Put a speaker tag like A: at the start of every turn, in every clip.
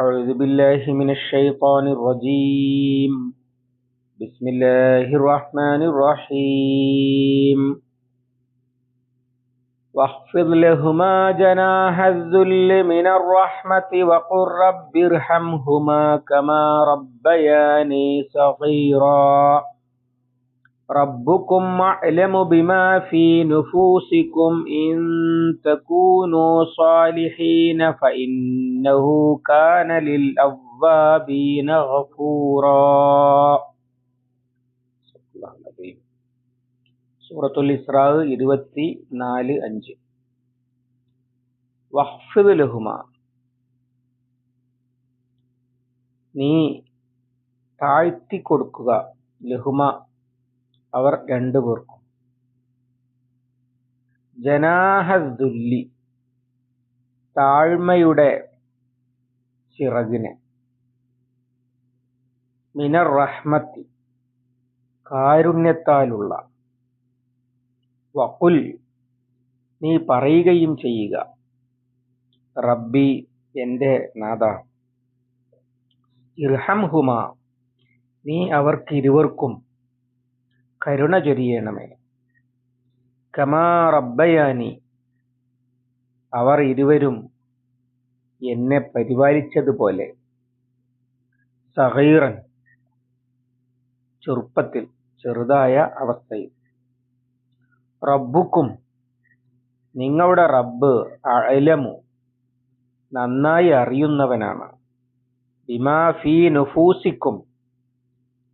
A: أعوذ بالله من الشيطان الرجيم. بسم الله الرحمن الرحيم. واخفض لهما جناح الذل من الرحمة وقل رب ارحمهما كما ربياني صغيرا. ربكم أعلم بما في نفوسكم إن تكونوا صالحين فإنه كان للأوابين غفورا സൂറത്തുൽ ഇസ്രാ ഇരുപത്തി നാല് അഞ്ച് വഹ്ഫിദ് ലഹുമ നീ താഴ്ത്തി കൊടുക്കുക ലഹുമ അവർ രണ്ടു പേർക്കും. ജനാഹദ്ദുല്ലി താഴ്മയുടെ ചിറകിനെ. മിനർ റഹ്മത്തി കാരുണ്യത്താലുള്ള. വക്കുൽ നീ പറയുകയും ചെയ്യുക. റബ്ബി എന്റെ നാഥ. ഇർഹംഹുമ നീ അവർക്കിരുവർക്കും കരുണ ചൊരിയണമേ. കമാ റബ്ബയാനി അവർ ഇരുവരും എന്നെ പരിപാലിച്ചതുപോലെ. സഹീറൻ ചെറുപ്പത്തിൽ ചെറുതായ അവസ്ഥയിൽ. റബ്ബുക്കും നിങ്ങളുടെ റബ്ബ് അലമു നന്നായി അറിയുന്നവനാണ്. ബിമാ ഫീ നുഫൂസിക്കും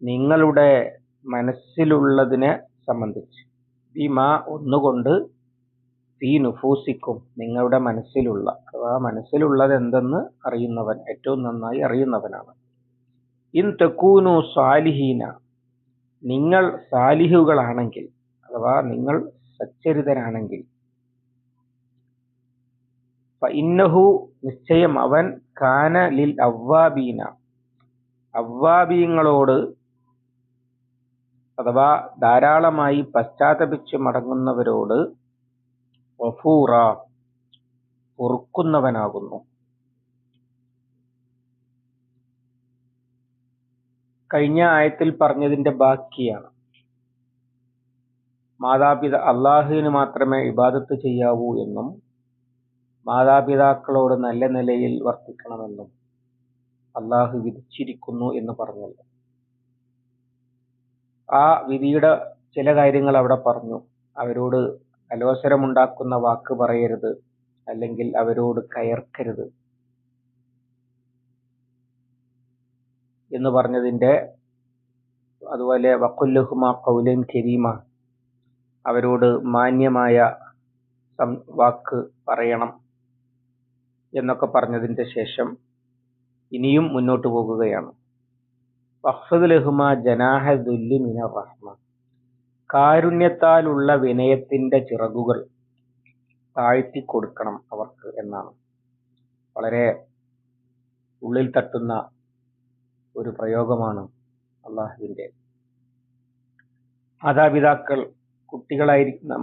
A: നിങ്ങളുടെ മനസ്സിലുള്ളതിനെ സംബന്ധിച്ച്. ബിമാ ഒന്നുകൊണ്ട് ഫീ നുഫൂസിക്കും നിങ്ങളുടെ മനസ്സിലുള്ള അഥവാ മനസ്സിലുള്ളത് എന്തെന്ന് അറിയുന്നവൻ ഏറ്റവും നന്നായി അറിയുന്നവനാണ്. ഇൻ തെക്കൂനു സാലിഹീന നിങ്ങൾ സാലിഹുകളാണെങ്കിൽ അഥവാ നിങ്ങൾ സച്ചരിതനാണെങ്കിൽ ഇന്നഹു നിശ്ചയം അവൻ കാന ലിൽ അവ്വാബീന. അവ്വാബീങ്ങളോട് അഥവാ ധാരാളമായി പശ്ചാത്തപിച്ച് മടങ്ങുന്നവരോട് വഫൂറ പൊറുക്കുന്നവനാകുന്നു. കഴിഞ്ഞ ആയത്തിൽ പറഞ്ഞതിന്റെ ബാക്കിയാണ്. മാതാപിത അള്ളാഹുവിന് മാത്രമേ ഇബാദത്ത് ചെയ്യാവൂ എന്നും മാതാപിതാക്കളോട് നല്ല നിലയിൽ വർത്തിക്കണമെന്നും അള്ളാഹു വിധിച്ചിരിക്കുന്നു എന്ന് പറഞ്ഞല്ലോ. ആ വിധിയുടെ ചില കാര്യങ്ങൾ അവിടെ പറഞ്ഞു. അവരോട് അലോസരമുണ്ടാക്കുന്ന വാക്ക് പറയരുത്. അല്ലെങ്കിൽ അവരോട് കയർക്കരുത്. എന്ന് പറഞ്ഞതിന്റെ അതുപോലെ വക്കുല്ലുഹുമ കൗലൻ കരീമ. അവരോട് മാന്യമായ വാക്ക് പറയണം എന്നൊക്കെ പറഞ്ഞതിന്റെ ശേഷം ഇനിയും മുന്നോട്ട് പോകുകയാണ്. ജനാഹ ദുല്ലി മിന റഹ്മ. കാരുണ്യത്താലുള്ള വിനയത്തിന്റെ ചിറകുകൾ താഴ്ത്തി കൊടുക്കണം അവർക്ക് എന്നാണ്. വളരെ ഉള്ളിൽ തട്ടുന്ന ഒരു പ്രയോഗമാണ് അള്ളാഹുവിന്റെ മാതാപിതാക്കൾ കുട്ടികളായിരിക്കുന്ന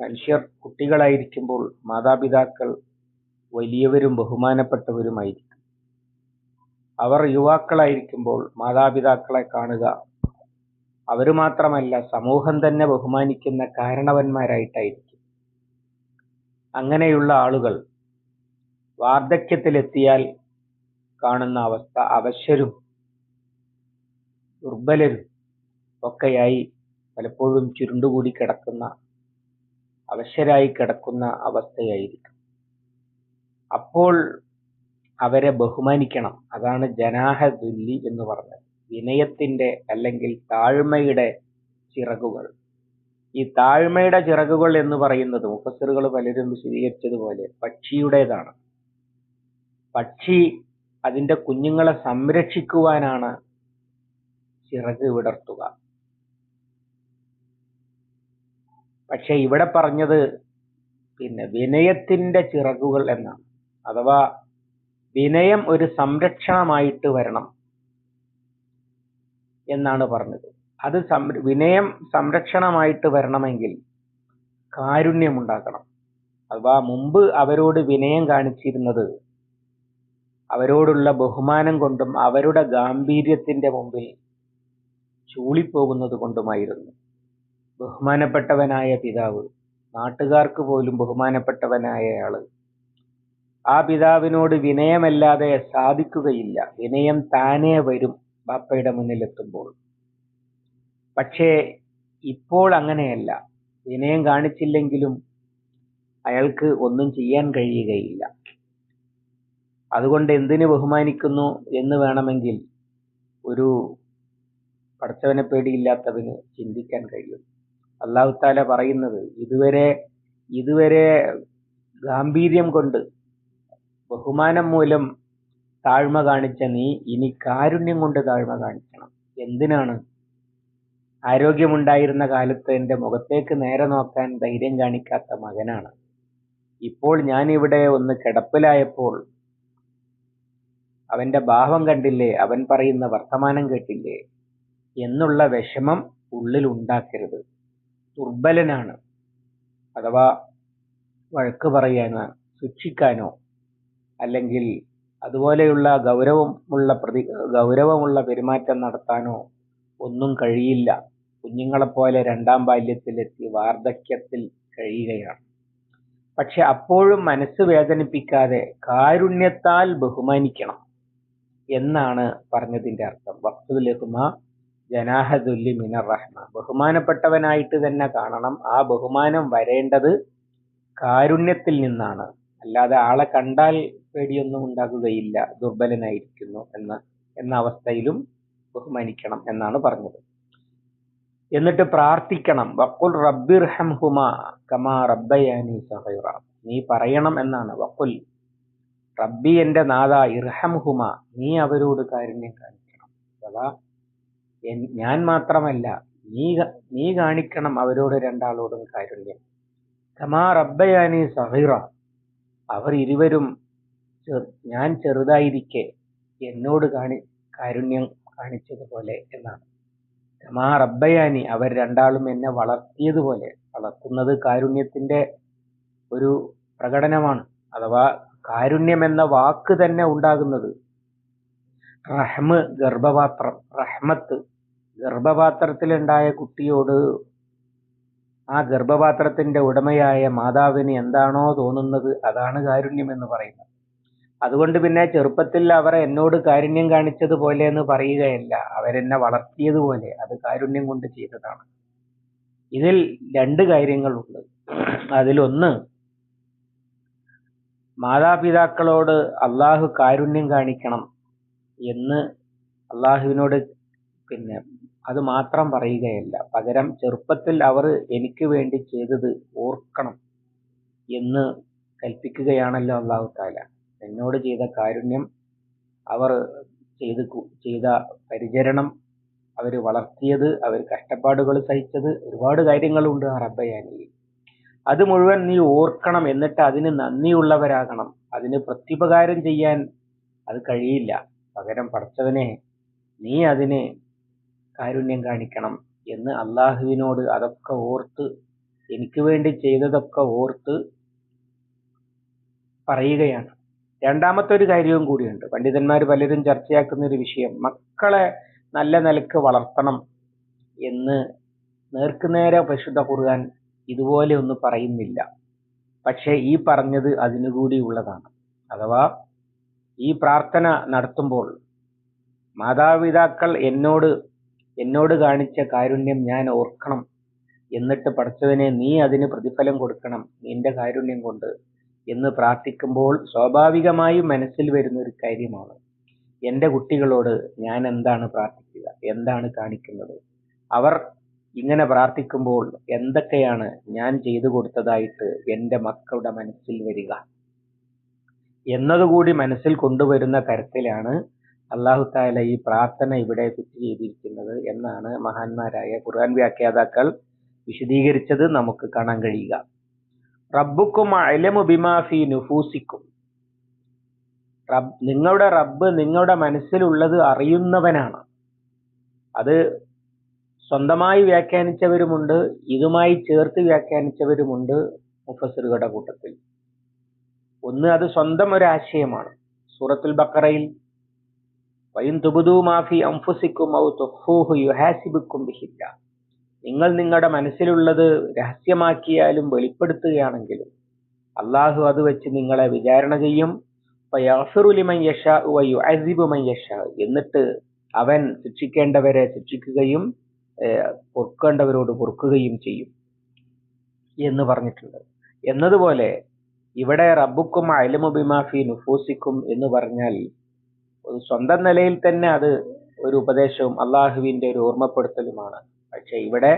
A: മനുഷ്യർ കുട്ടികളായിരിക്കുമ്പോൾ മാതാപിതാക്കൾ വലിയവരും ബഹുമാനപ്പെട്ടവരുമായിരിക്കും. അവർ യുവാക്കളായിരിക്കുമ്പോൾ മാതാപിതാക്കളെ കാണുക. അവർ മാത്രമല്ല സമൂഹം തന്നെ ബഹുമാനിക്കുന്ന കാരണവന്മാരായിട്ടായിരിക്കും. അങ്ങനെയുള്ള ആളുകൾ വാർദ്ധക്യത്തിലെത്തിയാൽ കാണുന്ന അവസ്ഥ അവശരും ദുർബലരും ഒക്കെയായി പലപ്പോഴും ചുരുണ്ടുകൂടി കിടക്കുന്ന അവശരായി കിടക്കുന്ന അവസ്ഥയായിരിക്കും. അപ്പോൾ അവരെ ബഹുമാനിക്കണം. അതാണ് ജനാഹ ദുല്ലി എന്ന് പറഞ്ഞത്. വിനയത്തിന്റെ അല്ലെങ്കിൽ താഴ്മയുടെ ചിറകുകൾ. ഈ താഴ്മയുടെ ചിറകുകൾ എന്ന് പറയുന്നത് മുഫസറുകൾ പലരും വിശദീകരിച്ചതുപോലെ പക്ഷിയുടേതാണ്. പക്ഷി അതിന്റെ കുഞ്ഞുങ്ങളെ സംരക്ഷിക്കുവാനാണ് ചിറക് വിടർത്തുക. പക്ഷെ ഇവിടെ പറഞ്ഞത് പിന്നെ വിനയത്തിന്റെ ചിറകുകൾ എന്നാണ്. അഥവാ വിനയം ഒരു സംരക്ഷണമായിട്ട് വരണം എന്നാണ് പറഞ്ഞത്. അത് വിനയം സംരക്ഷണമായിട്ട് വരണമെങ്കിൽ കാരുണ്യം ഉണ്ടാക്കണം. അഥവാ മുമ്പ് അവരോട് വിനയം കാണിച്ചിരുന്നത് അവരോടുള്ള ബഹുമാനം കൊണ്ടും അവരുടെ ഗാംഭീര്യത്തിന്റെ മുമ്പിൽ ചൂളിപ്പോകുന്നത് കൊണ്ടുമായിരുന്നു. ബഹുമാനപ്പെട്ടവനായ പിതാവ് നാട്ടുകാർക്ക് പോലും ബഹുമാനപ്പെട്ടവനായ ആൾ ആ പിതാവിനോട് വിനയമല്ലാതെ സാധിക്കുകയില്ല. വിനയം താനേ വരും ബാപ്പയുടെ മുന്നിലെത്തുമ്പോൾ. പക്ഷേ ഇപ്പോൾ അങ്ങനെയല്ല. വിനയം കാണിച്ചില്ലെങ്കിലും അയാൾക്ക് ഒന്നും ചെയ്യാൻ കഴിയുകയില്ല. അതുകൊണ്ട് എന്തിനു ബഹുമാനിക്കുന്നു എന്ന് വേണമെങ്കിൽ ഒരു പഠിച്ചവനെ പേടിയില്ലാത്തവന് ചിന്തിക്കാൻ കഴിയും. അള്ളാഹു താല പറയുന്നത് ഇതുവരെ ഇതുവരെ ഗാംഭീര്യം കൊണ്ട് ബഹുമാനം മൂലം താഴ്മ കാണിച്ച നീ ഇനി കാരുണ്യം കൊണ്ട് താഴ്മ കാണിക്കണം. എന്തിനാണ്? ആരോഗ്യമുണ്ടായിരുന്ന കാലത്ത് എന്റെ മുഖത്തേക്ക് നേരെ നോക്കാൻ ധൈര്യം കാണിക്കാത്ത മകനാണ്. ഇപ്പോൾ ഞാൻ ഇവിടെ ഒന്ന് കിടപ്പിലായപ്പോൾ അവന്റെ ഭാവം കണ്ടില്ലേ? അവൻ പറയുന്ന വർത്തമാനം കേട്ടില്ലേ? എന്നുള്ള വിഷമം ഉള്ളിൽ ഉണ്ടാക്കരുത്. ദുർബലനാണ്. അഥവാ വഴക്ക് പറയാനോ ശിക്ഷിക്കാനോ അല്ലെങ്കിൽ അതുപോലെയുള്ള ഗൗരവമുള്ള പ്രതി ഗൗരവമുള്ള പെരുമാറ്റം നടത്താനോ ഒന്നും കഴിയില്ല. കുഞ്ഞുങ്ങളെപ്പോലെ രണ്ടാം ബാല്യത്തിലെത്തി വാർദ്ധക്യത്തിൽ കഴിയുകയാണ്. പക്ഷെ അപ്പോഴും മനസ്സ് വേദനിപ്പിക്കാതെ കാരുണ്യത്താൽ ബഹുമാനിക്കണം എന്നാണ് പറഞ്ഞതിന്റെ അർത്ഥം. വസ്തുലഹുമ ജനാഹദുല്ലി മിനർ റഹ്മ. ബഹുമാനപ്പെട്ടവനായിട്ട് തന്നെ കാണണം. ആ ബഹുമാനം വരേണ്ടത് കാരുണ്യത്തിൽ നിന്നാണ്. അല്ലാതെ ആളെ കണ്ടാൽ പേടിയൊന്നും ഉണ്ടാകുകയില്ല ദുർബലനായിരിക്കുന്നു എന്ന എന്ന അവസ്ഥയിലും ബഹുമാനിക്കണം എന്നാണ് പറഞ്ഞത്. എന്നിട്ട് പ്രാർത്ഥിക്കണം. വക്കുൽ റബ്ബിർ ഹംഹുമ കമാ റബ്ബയാനി സഹൈറ. നീ പറയണം എന്നാണ്. വക്കുൽ റബ്ബി എന്റെ നാഥ ഇർഹംഹുമ. നീ അവരോട് കാരുണ്യം കാണിക്കണം. അഥവാ ഞാൻ മാത്രമല്ല നീ നീ കാണിക്കണം അവരോട് രണ്ടാളോടും കാരുണ്യം. കമാ റബ്ബയാനി സഹൈറ. അവർ ഇരുവരും ഞാൻ ചെറുതായിരിക്കെ എന്നോട് കാണി കാരുണ്യം കാണിച്ചതുപോലെ എന്നാണ്. രമാ റബ്ബയാനി അവർ രണ്ടാളും എന്നെ വളർത്തിയതുപോലെ. വളർത്തുന്നത് കാരുണ്യത്തിന്റെ ഒരു പ്രകടനമാണ് അഥവാ കാരുണ്യം എന്ന വാക്ക് തന്നെ ഉണ്ടാകുന്നത്. റഹ്മ് ഗർഭപാത്രം റഹ്മത്ത് ഗർഭപാത്രത്തിലുണ്ടായ കുട്ടിയോട് ആ ഗർഭപാത്രത്തിന്റെ ഉടമയായ മാതാവിന് എന്താണോ തോന്നുന്നത് അതാണ് കാരുണ്യം എന്ന് പറയുന്നത്. അതുകൊണ്ട് പിന്നെ ചെറുപ്പത്തിൽ അവർ എന്നോട് കാരുണ്യം കാണിച്ചതുപോലെ എന്ന് പറയുകയല്ല. അവരെന്നെ വളർത്തിയതുപോലെ അത് കാരുണ്യം കൊണ്ട് ചെയ്തതാണ്. ഇതിൽ രണ്ട് കാര്യങ്ങളുണ്ട്. അതിലൊന്ന് മാതാപിതാക്കളോട് അള്ളാഹു കാരുണ്യം കാണിക്കണം എന്ന് അള്ളാഹുവിനോട് പിന്നെ അത് മാത്രം പറയുകയല്ല. പകരം ചെറുപ്പത്തിൽ അവർ എനിക്ക് വേണ്ടി ചെയ്തത് ഓർക്കണം എന്ന് കൽപ്പിക്കുകയാണല്ലോ അള്ളാഹു താല എന്നോട് ചെയ്ത കാരുണ്യം അവർ ചെയ്ത് ചെയ്ത പരിചരണം അവർ വളർത്തിയത് അവർ കഷ്ടപ്പാടുകൾ സഹിച്ചത് ഒരുപാട് കാര്യങ്ങളുണ്ട് ആ റബ്ബയാനിയിൽ. അത് മുഴുവൻ നീ ഓർക്കണം എന്നിട്ട് അതിന് നന്ദിയുള്ളവരാകണം. അതിന് പ്രത്യുപകാരം ചെയ്യാൻ അത് കഴിയില്ല. പകരം പഠിച്ചവനെ നീ അതിന് കാരുണ്യം കാണിക്കണം എന്ന് അള്ളാഹുവിനോട് അതൊക്കെ ഓർത്ത് എനിക്ക് വേണ്ടി ചെയ്തതൊക്കെ ഓർത്ത് പറയുകയാണ്. രണ്ടാമത്തെ ഒരു കാര്യവും കൂടിയുണ്ട്. പണ്ഡിതന്മാർ പലരും ചർച്ചയാക്കുന്ന ഒരു വിഷയം മക്കളെ നല്ല നിലയ്ക്ക് വളർത്തണം എന്ന് നേർക്കുനേരെ പരിശുദ്ധ കുറുകാൻ ഇതുപോലെ ഒന്നും പറയുന്നില്ല. പക്ഷേ ഈ പറഞ്ഞത് അതിനുകൂടി ഉള്ളതാണ്. അഥവാ ഈ പ്രാർത്ഥന നടത്തുമ്പോൾ മാതാപിതാക്കൾ എന്നോട് എന്നോട് കാണിച്ച കാരുണ്യം ഞാൻ ഓർക്കണം. എന്നിട്ട് പഠിച്ചവനെ നീ അതിന് പ്രതിഫലം കൊടുക്കണം നിന്റെ കാരുണ്യം കൊണ്ട് എന്ന് പ്രാർത്ഥിക്കുമ്പോൾ സ്വാഭാവികമായും മനസ്സിൽ വരുന്ന ഒരു കാര്യമാണ്. എന്റെ കുട്ടികളോട് ഞാൻ എന്താണ് പ്രാർത്ഥിക്കുക? എന്താണ് കാണിക്കുന്നത്? അവർ ഇങ്ങനെ പ്രാർത്ഥിക്കുമ്പോൾ എന്തൊക്കെയാണ് ഞാൻ ചെയ്തു കൊടുത്തതായിട്ട് എന്റെ മക്കളുടെ മനസ്സിൽ വരിക? എന്നതുകൂടി മനസ്സിൽ കൊണ്ടുവരുന്ന തരത്തിലാണ് അള്ളാഹു താല ഈ പ്രാർത്ഥന ഇവിടെ ഫിറ്റ് ചെയ്തിരിക്കുന്നത് എന്നാണ് മഹാന്മാരായ ഖുർആൻ വ്യാഖ്യാതാക്കൾ വിശദീകരിച്ചത് നമുക്ക് കാണാൻ കഴിയുക. റബ്ബുക്കും അലമു നുഫൂസിക്കും. റബ് നിങ്ങളുടെ റബ്ബ് നിങ്ങളുടെ മനസ്സിലുള്ളത് അറിയുന്നവനാണ്. അത് സ്വന്തമായി വ്യാഖ്യാനിച്ചവരുമുണ്ട് ഇതുമായി ചേർത്ത് വ്യാഖ്യാനിച്ചവരുമുണ്ട് മുഫസറുകളുടെ കൂട്ടത്തിൽ. ഒന്ന് അത് സ്വന്തം ഒരു ആശയമാണ്. സൂറത്തുൽ ബക്കറയിൽ നിങ്ങൾ നിങ്ങളുടെ മനസ്സിലുള്ളത് രഹസ്യമാക്കിയാലും വെളിപ്പെടുത്തുകയാണെങ്കിലും അള്ളാഹു അത് വെച്ച് നിങ്ങളെ വിചാരണ ചെയ്യും. എന്നിട്ട് അവൻ ശിക്ഷിക്കേണ്ടവരെ ശിക്ഷിക്കുകയും പൊറുക്കേണ്ടവരോട് പൊറുക്കുകയും ചെയ്യും എന്ന് പറഞ്ഞിട്ടുണ്ട്. എന്നതുപോലെ ഇവിടെ റബ്ബുക്കും അയലമുബിമാഫി നുഫൂസിക്കും എന്ന് പറഞ്ഞാൽ സ്വന്തം നിലയിൽ തന്നെ അത് ഒരു ഉപദേശവും അള്ളാഹുവിന്റെ ഒരു ഓർമ്മപ്പെടുത്തലുമാണ്. പക്ഷെ ഇവിടെ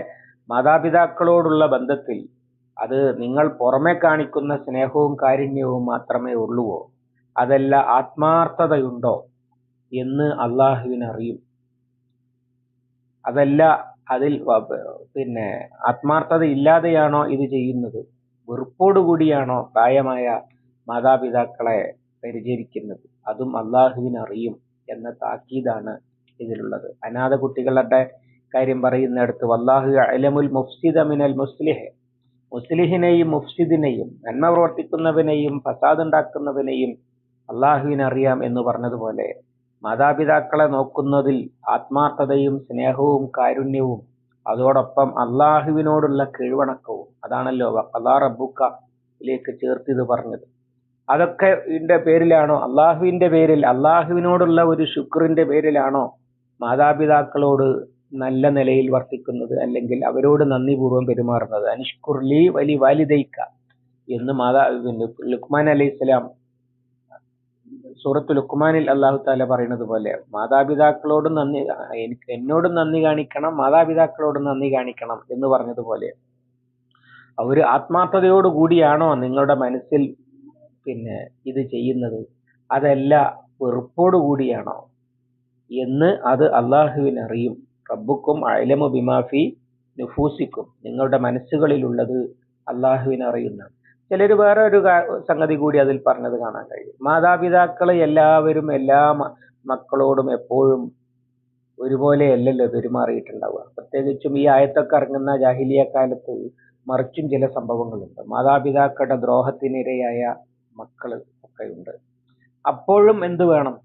A: മാതാപിതാക്കളോടുള്ള ബന്ധത്തിൽ അത് നിങ്ങൾ പുറമെ കാണിക്കുന്ന സ്നേഹവും കാരുണ്യവും മാത്രമേ ഉള്ളുവോ അതല്ല ആത്മാർത്ഥതയുണ്ടോ എന്ന് അള്ളാഹുവിനറിയും. അതല്ല അതിൽ പിന്നെ ആത്മാർത്ഥത ഇല്ലാതെയാണോ ഇത് ചെയ്യുന്നത്? വെറുപ്പോടുകൂടിയാണോ പ്രായമായ മാതാപിതാക്കളെ പരിചരിക്കുന്നത്. അതും അള്ളാഹുവിന് അറിയും എന്ന താക്കീതാണ് ഇതിലുള്ളത്. അനാഥ കുട്ടികളുടെ കാര്യം പറയുന്നിടത്ത് വല്ലാഹു അലമുൽ മുഫ്സിദ മിനൽ മുസ്ലിഹ്. മുസ്ലിഹിനെയും മുഫ്സിദിനെയും നന്മ പ്രവർത്തിക്കുന്നവനെയും ഫസാദ് ഉണ്ടാക്കുന്നവനെയും അള്ളാഹുവിന് അറിയാം എന്ന് പറഞ്ഞതുപോലെ മാതാപിതാക്കളെ നോക്കുന്നതിൽ ആത്മാർത്ഥതയും സ്നേഹവും കാരുണ്യവും അതോടൊപ്പം അള്ളാഹുവിനോടുള്ള കീഴ്വണക്കവും അതാണല്ലോ അള്ളാ റബ്ബുക്കയിലേക്ക് ചേർത്ത് ഇത് പറഞ്ഞത്. അതൊക്കെ ഇതിന്റെ പേരിലാണോ? അള്ളാഹുവിന്റെ പേരിൽ അള്ളാഹുവിനോടുള്ള ഒരു ശുക്രിന്റെ പേരിലാണോ മാതാപിതാക്കളോട് നല്ല നിലയിൽ വർത്തിക്കുന്നത്? അല്ലെങ്കിൽ അവരോട് നന്ദിപൂർവം പെരുമാറുന്നത്? അനിഷ്കുർലി വലി വാലിദൈക്ക എന്ന് മാതാ ലുക്മാൻ അലൈഹി സ്വലാം സൂറത്ത് ലുക്മാനിൽ അള്ളാഹു താല പറയുന്നത് പോലെ മാതാപിതാക്കളോട് നന്ദി എനിക്ക് എന്നോടും നന്ദി കാണിക്കണം മാതാപിതാക്കളോട് നന്ദി കാണിക്കണം എന്ന് പറഞ്ഞതുപോലെ ഒരു ആത്മാർത്ഥതയോടുകൂടിയാണോ നിങ്ങളുടെ മനസ്സിൽ പിന്നെ ഇത് ചെയ്യുന്നത്. അതല്ല വെറുപ്പോട് കൂടിയാണോ? എന്ന് അത് അള്ളാഹുവിന് അറിയും. റബ്ബുക്കും അയലമു ബിമാഫി നുഫൂസിക്കും. നിങ്ങളുടെ മനസ്സുകളിലുള്ളത് അള്ളാഹുവിന് അറിയുന്ന. ചിലർ വേറെ ഒരു സംഗതി കൂടി അതിൽ പറഞ്ഞത് കാണാൻ കഴിയും. മാതാപിതാക്കൾ എല്ലാവരും എല്ലാ മക്കളോടും എപ്പോഴും ഒരുപോലെ അല്ലല്ലോ പെരുമാറിയിട്ടുണ്ടാവുക. പ്രത്യേകിച്ചും ഈ ആയത്തൊക്കെ ഇറങ്ങുന്ന ജാഹിലിയ കാലത്ത് മറിച്ചും ചില സംഭവങ്ങളുണ്ട്. മാതാപിതാക്കളുടെ ദ്രോഹത്തിനിരയായ മക്കൾ ഒക്കെയുണ്ട് അപ്പോഴും എന്ത് വേണം?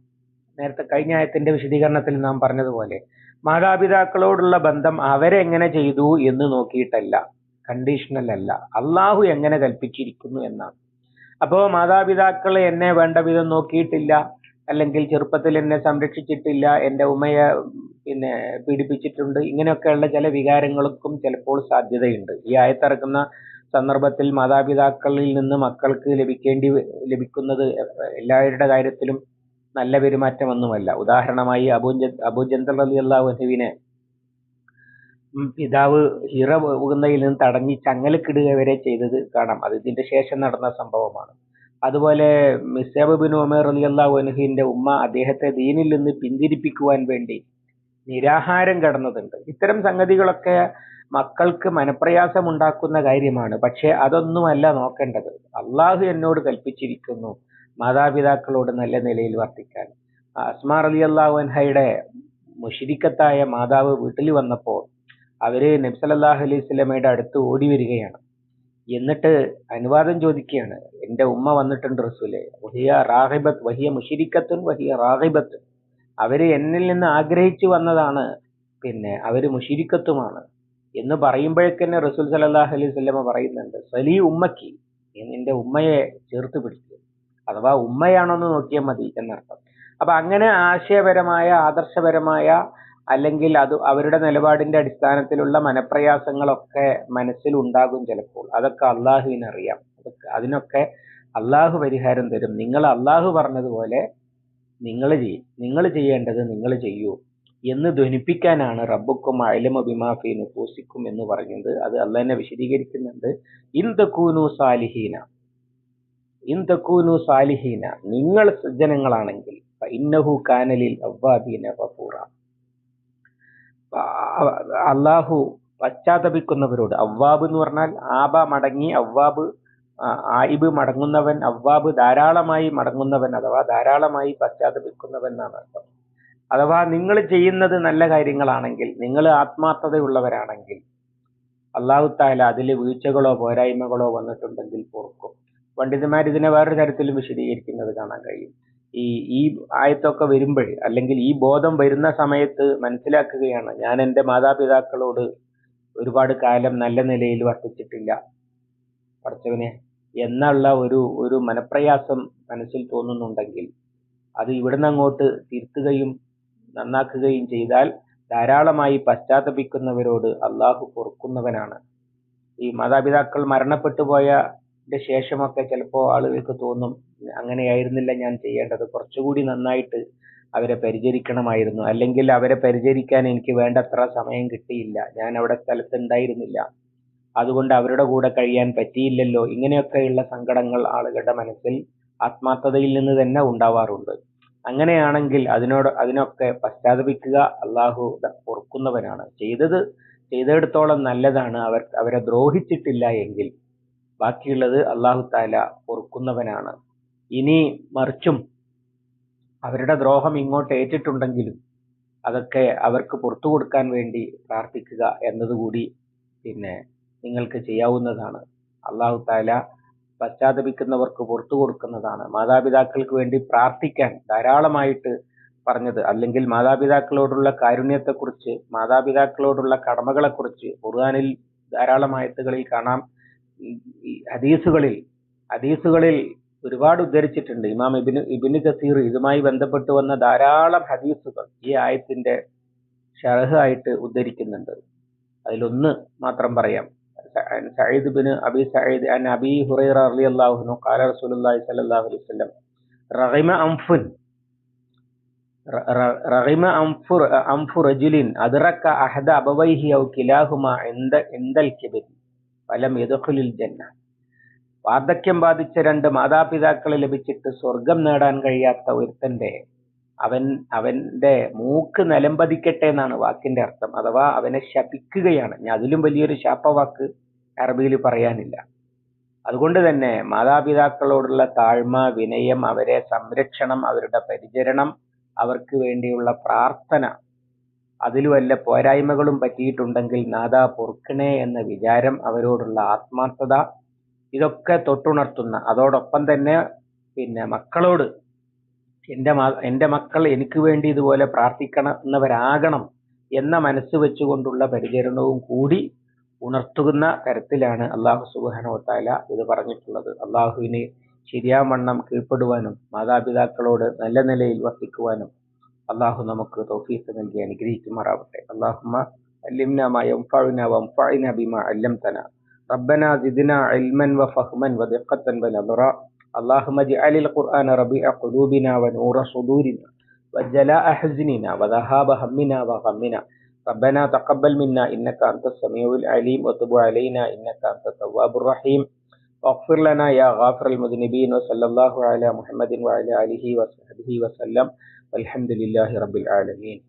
A: നേരത്തെ കഴിഞ്ഞ ആയത്തിന്റെ വിശദീകരണത്തിൽ നാം പറഞ്ഞതുപോലെ മാതാപിതാക്കളോടുള്ള ബന്ധം അവരെങ്ങനെ ചെയ്തു എന്ന് നോക്കിയിട്ടല്ല. കണ്ടീഷണൽ അല്ല. അള്ളാഹു എങ്ങനെ കൽപ്പിച്ചിരിക്കുന്നു എന്നാണ്. അപ്പോൾ മാതാപിതാക്കൾ എന്നെ വേണ്ട വിധം നോക്കിയിട്ടില്ല അല്ലെങ്കിൽ ചെറുപ്പത്തിൽ എന്നെ സംരക്ഷിച്ചിട്ടില്ല എന്റെ ഉമ്മയെ പിന്നെ പീഡിപ്പിച്ചിട്ടുണ്ട് ഇങ്ങനെയൊക്കെയുള്ള ചില വികാരങ്ങൾക്കും ചിലപ്പോൾ സാധ്യതയുണ്ട്. ഈ ആയത്തിറക്കുന്ന സന്ദർഭത്തിൽ മാതാപിതാക്കളിൽ നിന്ന് മക്കൾക്ക് ലഭിക്കേണ്ടി ലഭിക്കുന്നത് എല്ലാവരുടെ കാര്യത്തിലും നല്ല പെരുമാറ്റമൊന്നുമല്ല ഉദാഹരണമായി അബൂ ജന്ത അബൂ ജന്തൽ അലി അള്ളാഹുവിനെ പിതാവ് ഹിറ പോകുന്നതിൽ നിന്ന് തടഞ്ഞ് ചങ്ങലക്കിടുക വരെ ചെയ്തത് കാണാം. അത് ഇതിന്റെ ശേഷം നടന്ന സംഭവമാണ്. അതുപോലെ മിസേബ് ബിൻ ഉമർ അള്ളാഹുവിന്റെ ഉമ്മ അദ്ദേഹത്തെ ദീനിൽ നിന്ന് പിന്തിരിപ്പിക്കുവാൻ വേണ്ടി നിരാഹാരം കടന്നതുണ്ട്. ഇത്തരം സംഗതികളൊക്കെ മക്കൾക്ക് മനപ്രയാസം ഉണ്ടാക്കുന്ന കാര്യമാണ്. പക്ഷെ അതൊന്നുമല്ല നോക്കേണ്ടത്. അള്ളാഹു എന്നോട് കൽപ്പിച്ചിരിക്കുന്നു മാതാപിതാക്കളോട് നല്ല നിലയിൽ വർത്തിക്കാൻ. അസ്മാർ അലി അള്ളാഹുൻഹയുടെ മുഷിരിക്കത്തായ മാതാവ് വീട്ടിൽ വന്നപ്പോൾ അവർ നബ്സലല്ലാഹു അലൈഹി സ്വലമയുടെ അടുത്ത് ഓടി വരികയാണ്. എന്നിട്ട് അനുവാദം ചോദിക്കുകയാണ്. എന്റെ ഉമ്മ വന്നിട്ടുണ്ട് റസൂലെ. വഹിയ റാഹിബത്ത് വഹിയ മുഷിരിക്കത്തും വഹിയ റാഹിബത്തുൻ. അവർ എന്നിൽ നിന്ന് ആഗ്രഹിച്ചു വന്നതാണ്. പിന്നെ അവർ മുഷിരിക്കത്തുമാണ്. എന്ന് പറയുമ്പോഴേക്കന്നെ റസൂൽ സലല്ലാഹു അലൈഹി സ്വലമ പറയുന്നുണ്ട് സലി ഉമ്മക്ക് നിന്റെ ഉമ്മയെ ചേർത്ത് പിടിക്കുക അഥവാ ഉമ്മയാണോന്ന് നോക്കിയാൽ മതി എന്നർത്ഥം. അപ്പൊ അങ്ങനെ ആശയപരമായ ആദർശപരമായ അല്ലെങ്കിൽ അത് അവരുടെ നിലപാടിന്റെ അടിസ്ഥാനത്തിലുള്ള മനപ്രയാസങ്ങളൊക്കെ മനസ്സിൽ ഉണ്ടാകും ചിലപ്പോൾ. അതൊക്കെ അള്ളാഹുവിനറിയാം. അതൊക്കെ അതിനൊക്കെ അള്ളാഹു പരിഹാരം തരും. നിങ്ങൾ അള്ളാഹു പറഞ്ഞതുപോലെ നിങ്ങൾ ചെയ്യും നിങ്ങൾ ചെയ്യേണ്ടത് നിങ്ങൾ ചെയ്യൂ എന്ന് ധ്വനിപ്പിക്കാനാണ് റബ്ബുക്കും അയലമ ബിമാഫി നുഫൂസിക്കും എന്ന് പറയുന്നത് അത് അള്ളാഹിനെ വിശദീകരിക്കുന്നുണ്ട്. ഇൻ തക്കൂനു സാലിഹീന ഇൻ തക്കൂനു സാലിഹീന നിങ്ങൾ സജ്ജനങ്ങളാണെങ്കിൽ ഇന്നഹു കാനലിൽ അവ്വാദീന വഫൂറ അള്ളാഹു പശ്ചാത്തപിക്കുന്നവരോട് അവ്വാബ് എന്ന് പറഞ്ഞാൽ ആബ മടങ്ങി അവ്വാബ് ആയിബ് മടങ്ങുന്നവൻ അവ്വാബ് ധാരാളമായി മടങ്ങുന്നവൻ അഥവാ ധാരാളമായി പശ്ചാത്തപിക്കുന്നവൻ എന്നാണ് അർത്ഥം അഥവാ നിങ്ങൾ ചെയ്യുന്നത് നല്ല കാര്യങ്ങളാണെങ്കിൽ നിങ്ങൾ ആത്മാർത്ഥതയുള്ളവരാണെങ്കിൽ അള്ളാഹു താല അതിൽ വീഴ്ചകളോ പോരായ്മകളോ വന്നിട്ടുണ്ടെങ്കിൽ പൊറുക്കും. പണ്ഡിതന്മാർ ഇതിനെ വേറൊരു തരത്തിലും വിശദീകരിക്കുന്നത് കാണാൻ കഴിയും. ഈ ഈ ആയത്തൊക്കെ വരുമ്പോൾ അല്ലെങ്കിൽ ഈ ബോധം വരുന്ന സമയത്ത് മനസ്സിലാക്കുകയാണ് ഞാൻ എന്റെ മാതാപിതാക്കളോട് ഒരുപാട് കാലം നല്ല നിലയിൽ വർത്തിച്ചിട്ടില്ല. പഠിച്ചവനെ എന്നുള്ള ഒരു ഒരു മനപ്രയാസം മനസ്സിൽ തോന്നുന്നുണ്ടെങ്കിൽ അത് ഇവിടുന്ന് അങ്ങോട്ട് തിരുത്തുകയും നന്നാക്കുകയും ചെയ്താൽ ധാരാളമായി പശ്ചാത്തപിക്കുന്നവരോട് അള്ളാഹു പൊറുക്കുന്നവനാണ്. ഈ മാതാപിതാക്കൾ മരണപ്പെട്ടു പോയതിന്റെ ശേഷമൊക്കെ ചിലപ്പോൾ ആളുകൾക്ക് തോന്നും അങ്ങനെയായിരുന്നില്ല ഞാൻ ചെയ്യേണ്ടത് കുറച്ചുകൂടി നന്നായിട്ട് അവരെ പരിചരിക്കണമായിരുന്നു. അല്ലെങ്കിൽ അവരെ പരിചരിക്കാൻ എനിക്ക് വേണ്ടത്ര സമയം കിട്ടിയില്ല. ഞാൻ അവിടെ സ്ഥലത്ത് ഉണ്ടായിരുന്നില്ല. അതുകൊണ്ട് അവരുടെ കൂടെ കഴിയാൻ പറ്റിയില്ലല്ലോ. ഇങ്ങനെയൊക്കെയുള്ള സങ്കടങ്ങൾ ആളുകളുടെ മനസ്സിൽ ആത്മാർത്ഥതയിൽ നിന്ന് തന്നെ ഉണ്ടാവാറുണ്ട്. അങ്ങനെയാണെങ്കിൽ അതിനോട് അതിനൊക്കെ പശ്ചാത്തപിക്കുക അള്ളാഹു ഓർക്കുന്നവനാണ് ചെയ്തത് ചെയ്തെടുത്തോളം നല്ലതാണ്. അവർ അവരെ ദ്രോഹിച്ചിട്ടില്ല എങ്കിൽ ബാക്കിയുള്ളത് അള്ളാഹു താല ഓർക്കുന്നവനാണ് ഇനി മറിച്ചും അവരുടെ ദ്രോഹം ഇങ്ങോട്ട് ഏറ്റിട്ടുണ്ടെങ്കിലും അതൊക്കെ അവർക്ക് പുറത്തു കൊടുക്കാൻ വേണ്ടി പ്രാർത്ഥിക്കുക എന്നതുകൂടി പിന്നെ നിങ്ങൾക്ക് ചെയ്യാവുന്നതാണ്. അള്ളാഹു താല പശ്ചാത്തപിക്കുന്നവർക്ക് പുറത്തു കൊടുക്കുന്നതാണ്. മാതാപിതാക്കൾക്ക് വേണ്ടി പ്രാർത്ഥിക്കാൻ ധാരാളമായിട്ട് പറഞ്ഞത്. അല്ലെങ്കിൽ മാതാപിതാക്കളോടുള്ള കാരുണ്യത്തെക്കുറിച്ച് മാതാപിതാക്കളോടുള്ള കടമകളെക്കുറിച്ച് ഖുർആനിൽ ധാരാളം ആയത്തുകളിൽ കാണാം. ഹദീസുകളിൽ ഹദീസുകളിൽ ഒരുപാട് ഉദ്ധരിച്ചിട്ടുണ്ട്. ഇമാം ഇബിന് ഇബിന് കസീർ ഇതുമായി ബന്ധപ്പെട്ട് വന്ന ധാരാളം ഹദീസുകൾ ഈ ആയത്തിന്റെ ഷറഹ് ആയിട്ട് ഉദ്ധരിക്കുന്നുണ്ട്. അതിലൊന്ന് മാത്രം പറയാം. സയ്യിദ് ബിൻ അബി هريرة അൻ അബി ഹുറൈറ റളിയല്ലാഹു അൻഹു ഖാല റസൂലുള്ളാഹി സ്വല്ലല്ലാഹു അലൈഹി വസല്ലം റഹിമ അംഫുൻ رغم أنف അംഫു റജുലിൻ അദ്റക അഹദ അബവൈഹി ഔ കിലാഹുമ عند ഇൻദൽ കിബിർ ഫലം يدخل ജന്ന വാർദ്ധക്യം ബാധിച്ച രണ്ട് മാതാപിതാക്കളെ ലഭിച്ചിട്ട് സ്വർഗം നേടാൻ കഴിയാത്ത ഒരുത്തന്റെ അവൻ അവന്റെ മൂക്ക് നിലംപതിക്കട്ടെ എന്നാണ് വാക്കിന്റെ അർത്ഥം അഥവാ അവനെ ശപിക്കുകയാണ് അതിലും വലിയൊരു ശാപവാക്ക് അറബിയിൽ പറയാനില്ല. അതുകൊണ്ട് തന്നെ മാതാപിതാക്കളോടുള്ള താഴ്മ വിനയം അവരെ സംരക്ഷണം അവരുടെ പരിചരണം അവർക്ക് വേണ്ടിയുള്ള പ്രാർത്ഥന അതിൽ വല്ല പോരായ്മകളും പറ്റിയിട്ടുണ്ടെങ്കിൽ നാദാ പൊറുക്കണേ എന്ന വിചാരം അവരോടുള്ള ആത്മാർത്ഥത ഇതൊക്കെ തൊട്ടുണർത്തുന്ന അതോടൊപ്പം തന്നെ പിന്നെ മക്കളോട് എന്റെ എന്റെ മക്കൾ എനിക്ക് വേണ്ടി ഇതുപോലെ പ്രാർത്ഥിക്കണം എന്നവരാകണം എന്ന മനസ്സ് വെച്ചുകൊണ്ടുള്ള പരിചരണവും കൂടി ഉണർത്തുന്ന തരത്തിലാണ് അള്ളാഹു സുബാനോത്താല ഇത് പറഞ്ഞിട്ടുള്ളത് അള്ളാഹുവിന് ശരിയാവണ്ണം കീഴ്പ്പെടുവാനും മാതാപിതാക്കളോട് നല്ല നിലയിൽ വർത്തിക്കുവാനും അള്ളാഹു നമുക്ക് തൗഫീഖ് നൽകി അനുഗ്രഹിക്കുമാറാവട്ടെ അള്ളാഹുമ്മ علمنا ما ينفعنا وانفعنا بما علمتنا ربنا زدنا علما وفهما ودقة ونظرا اللهم اجعل القرآن ربيع قلوبنا ونور صدورنا وجلاء حزننا وذهاب همنا وغمنا ربنا تقبل منا إنك أنت السميع العليم وتب علينا إنك أنت التواب الرحيم واغفر لنا يا غافر المذنبين وصلى الله على محمد وعلى آله وصحبه وسلم والحمد لله رب العالمين